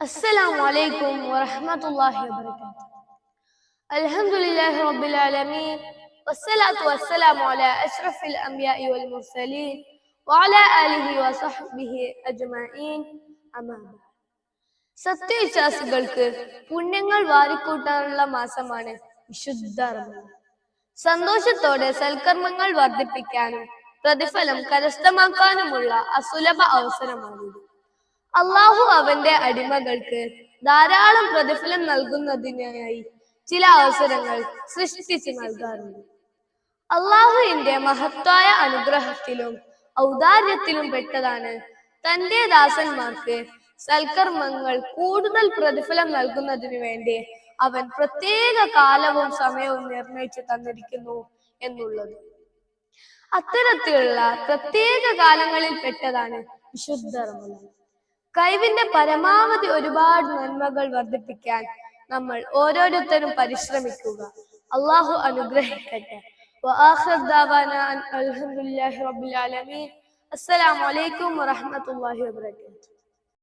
السلام عليكم ورحمة الله وبركاته الحمد لله رب العالمين والصلاة والسلام على أشرف الأنبياء والمرسلين وعلى آله وصحبه أجمعين أما بعد സത്യവിശ്വാസികൾക്ക് പുണ്യങ്ങൾ വാരിക്കൂട്ടാനുള്ള മാസമാണ് വിശുദ്ധ റമദാൻ സന്തോഷത്തോടെ സൽക്കർമ്മങ്ങൾ വർദ്ധിപ്പിക്കാനും പ്രതിഫലം കരസ്ഥമാക്കാനുമുള്ള അസുലഭ അവസരമാണിത് അള്ളാഹു അവന്റെ അടിമകൾക്ക് ധാരാളം പ്രതിഫലം നൽകുന്നതിനായി ചില അവസരങ്ങൾ സൃഷ്ടിച്ച് നൽകാറുണ്ട്. അള്ളാഹുവിന്റെ മഹത്തായ അനുഗ്രഹത്തിലും ഔദാര്യത്തിലും പെട്ടതാണ്. തന്റെ ദാസന്മാർക്ക് സൽക്കർമ്മങ്ങൾ കൂടുതൽ പ്രതിഫലം നൽകുന്നതിനു വേണ്ടി അവൻ പ്രത്യേക കാലവും സമയവും നിർണയിച്ചു തന്നിരിക്കുന്നു എന്നുള്ളത്. അത്തരത്തിലുള്ള പ്രത്യേക കാലങ്ങളിൽ പെട്ടതാണ് വിശുദ്ധ റമദാൻ. കഴിവിന്റെ പരമാവധി ഒരുപാട് നന്മകൾ വർദ്ധിപ്പിക്കാൻ നമ്മൾ ഓരോരുത്തരും പരിശ്രമിക്കുക. അള്ളാഹു അനുഗ്രഹിക്കട്ടെ. അസ്സലാമലൈക്കും വറഹമത്തല്ലാഹി വാത്തു